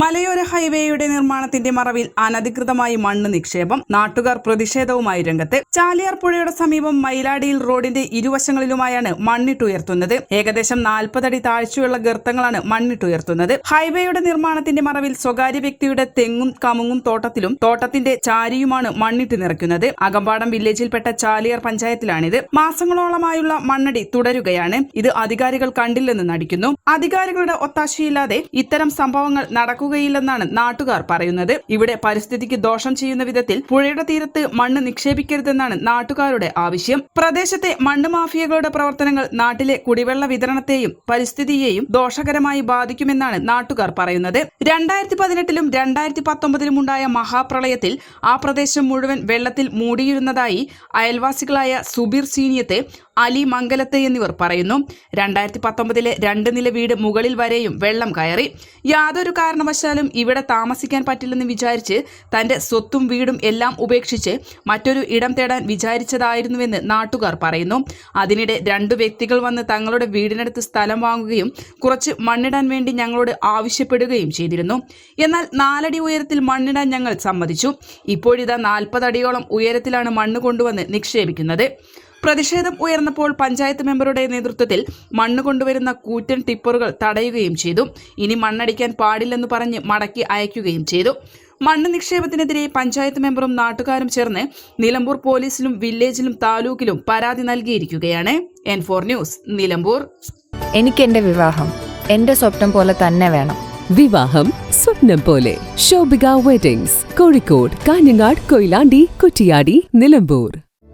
മലയോര ഹൈവേയുടെ നിർമ്മാണത്തിന്റെ മറവിൽ അനധികൃതമായി മണ്ണ് നിക്ഷേപം നാട്ടുകാർ പ്രതിഷേധവുമായി രംഗത്ത്. ചാലിയാർ പുഴയുടെ സമീപം മൈലാടിയിൽ റോഡിന്റെ ഇരുവശങ്ങളിലുമായാണ് മണ്ണിട്ടുയർത്തുന്നത്. ഏകദേശം നാൽപ്പതടി താഴ്ചയുള്ള ഗർത്തങ്ങളാണ് മണ്ണിട്ടുയർത്തുന്നത്. ഹൈവേയുടെ നിർമ്മാണത്തിന്റെ മറവിൽ സ്വകാര്യ വ്യക്തിയുടെ തെങ്ങും കമുങ്ങും തോട്ടത്തിലും തോട്ടത്തിന്റെ ചാരിയുമാണ് മണ്ണിട്ട് നിറയ്ക്കുന്നത്. അകമ്പാടം വില്ലേജിൽപ്പെട്ട ചാലിയാർ പഞ്ചായത്തിലാണിത്. മാസങ്ങളോളമായുള്ള മണ്ണടി തുടരുകയാണ്. ഇത് അധികാരികൾ കണ്ടില്ലെന്ന് നടിക്കുന്നു. അധികാരികളുടെ ഒത്താശയില്ലാതെ ഇത്തരം സംഭവങ്ങൾ നടക്കുകയില്ലെന്നാണ് നാട്ടുകാർ പറയുന്നത്. ഇവിടെ പരിസ്ഥിതിക്ക് ദോഷം ചെയ്യുന്ന വിധത്തിൽ പുഴയുടെ തീരത്ത് മണ്ണ് നിക്ഷേപിക്കരുതെന്നാണ് നാട്ടുകാരുടെ ആവശ്യം. പ്രദേശത്തെ മണ്ണ് മാഫിയകളുടെ പ്രവർത്തനങ്ങൾ നാട്ടിലെ കുടിവെള്ള വിതരണത്തെയും പരിസ്ഥിതിയെയും ദോഷകരമായി ബാധിക്കുമെന്നാണ് നാട്ടുകാർ പറയുന്നത്. രണ്ടായിരത്തി പതിനെട്ടിലും രണ്ടായിരത്തി പത്തൊമ്പതിലും ഉണ്ടായ മഹാപ്രളയത്തിൽ ആ പ്രദേശം മുഴുവൻ വെള്ളത്തിൽ മൂടിയിരുന്നതായി അയൽവാസികളായ സുബീർ സീനിയത്തെ അലി മംഗലത്തെ എന്നിവർ പറയുന്നു. രണ്ടായിരത്തി പത്തൊമ്പതിലെ രണ്ട് നില വീട് മുകളിൽ വരെയും വെള്ളം കയറി. യാതൊരു കാരണവശാലും ഇവിടെ താമസിക്കാൻ പറ്റില്ലെന്ന് വിചാരിച്ച് തന്റെ സ്വത്തും വീടും എല്ലാം ഉപേക്ഷിച്ച് മറ്റൊരു ഇടം തേടാൻ വിചാരിച്ചതായിരുന്നുവെന്ന് നാട്ടുകാർ പറയുന്നു. അതിനിടെ രണ്ടു വ്യക്തികൾ വന്ന് തങ്ങളുടെ വീടിനടുത്ത് സ്ഥലം വാങ്ങുകയും കുറച്ച് മണ്ണിടാൻ വേണ്ടി ഞങ്ങളോട് ആവശ്യപ്പെടുകയും ചെയ്തിരുന്നു. എന്നാൽ നാലടി ഉയരത്തിൽ മണ്ണിടാൻ ഞങ്ങൾ സമ്മതിച്ചു. ഇപ്പോഴിതാ നാൽപ്പതടിയോളം ഉയരത്തിലാണ് മണ്ണ് കൊണ്ടുവന്ന് നിക്ഷേപിക്കുന്നത്. പ്രതിഷേധം ഉയർന്നപ്പോൾ പഞ്ചായത്ത് മെമ്പറുടെ നേതൃത്വത്തിൽ മണ്ണ് കൊണ്ടുവരുന്ന കൂറ്റൻ ടിപ്പറുകൾ തടയുകയും ചെയ്തു. ഇനി മണ്ണടിക്കാൻ പാടില്ലെന്ന് പറഞ്ഞ് മടക്കി അയക്കുകയും ചെയ്തു. മണ്ണ് നിക്ഷേപത്തിനെതിരെ പഞ്ചായത്ത് മെമ്പറും നാട്ടുകാരും ചേർന്ന് നിലമ്പൂർ പോലീസിലും വില്ലേജിലും താലൂക്കിലും പരാതി നൽകിയിരിക്കുകയാണ്. N four news Nilambur. എനിക്ക് എന്റെ വിവാഹം. എന്റെ സ്വപ്നം പോലെ തന്നെ വേണം. വിവാഹം സ്വപ്നം പോലെ. ശോഭിക വെഡിങ്സ് കോഴിക്കോട് കാഞ്ഞങ്ങാട് കൊയിലാണ്ടി കുറ്റിയാടി നിലമ്പൂർ.